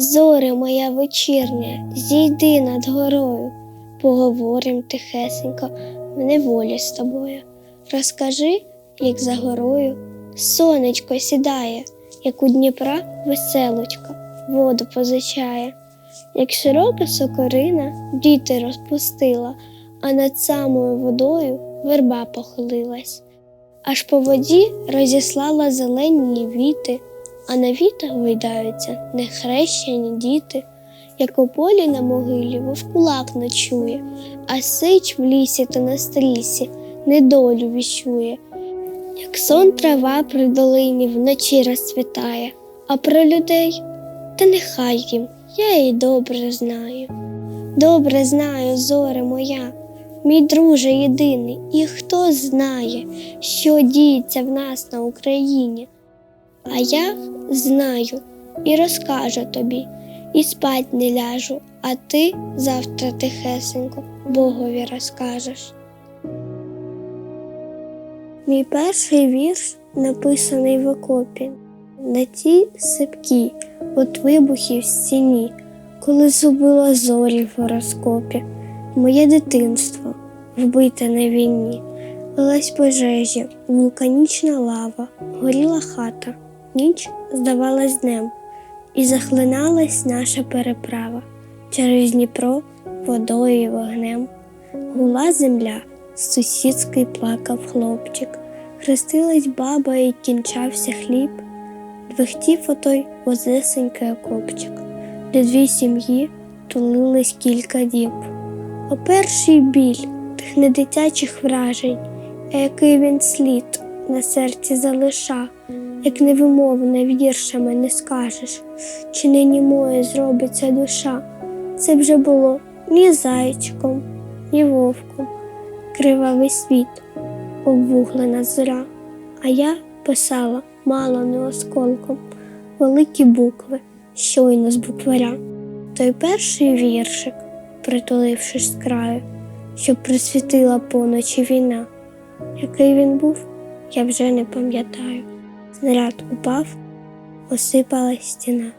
Зоре моя вечірня, зійди над горою, поговорим тихесенько в неволі з тобою. Розкажи, як за горою сонечко сідає, як у Дніпра веселочка воду позичає, як широка сокорина діти розпустила, а над самою водою верба похилилась. Аж по воді розіслала зелені віти, а на вітах гойдаються нехрещені діти, як у полі на могилі вовкулак ночує, а сич в лісі та на стрісі недолю віщує, як сон трава при долині вночі розцвітає, а про людей та нехай їм, я її добре знаю. Добре знаю, зоре моя, мій друже єдиний, і хто знає, що діється в нас на Україні. А я знаю і розкажу тобі, і спать не ляжу, а ти завтра тихесенько Богові розкажеш. Мій перший вірш написаний в окопі, на тій сипкій, от вибухів в стіні, коли зубило зорі в гороскопі, моє дитинство вбите на війні, лилась пожежі, вулканічна лава, горіла хата, ніч здавалась днем, і захлиналась наша переправа через Дніпро водою і вогнем. Гула земля, сусідський плакав хлопчик, хрестилась баба і кінчався хліб, двихтів отой возесенький окопчик, де дві сім'ї тулились кілька діб. О перший біль тих недитячих вражень, який він слід на серці залиша, як невимовне віршами не скажеш, чи не німою зробиться душа. Це вже було ні зайчиком, ні вовком, кривавий світ, обвуглена зоря, а я писала мало не осколком, великі букви, щойно з букваря. Той перший віршик, притулившись з краю, що присвітила поночі війна. Який він був, я вже не пам'ятаю. Снаряд упав, осипалась стіна.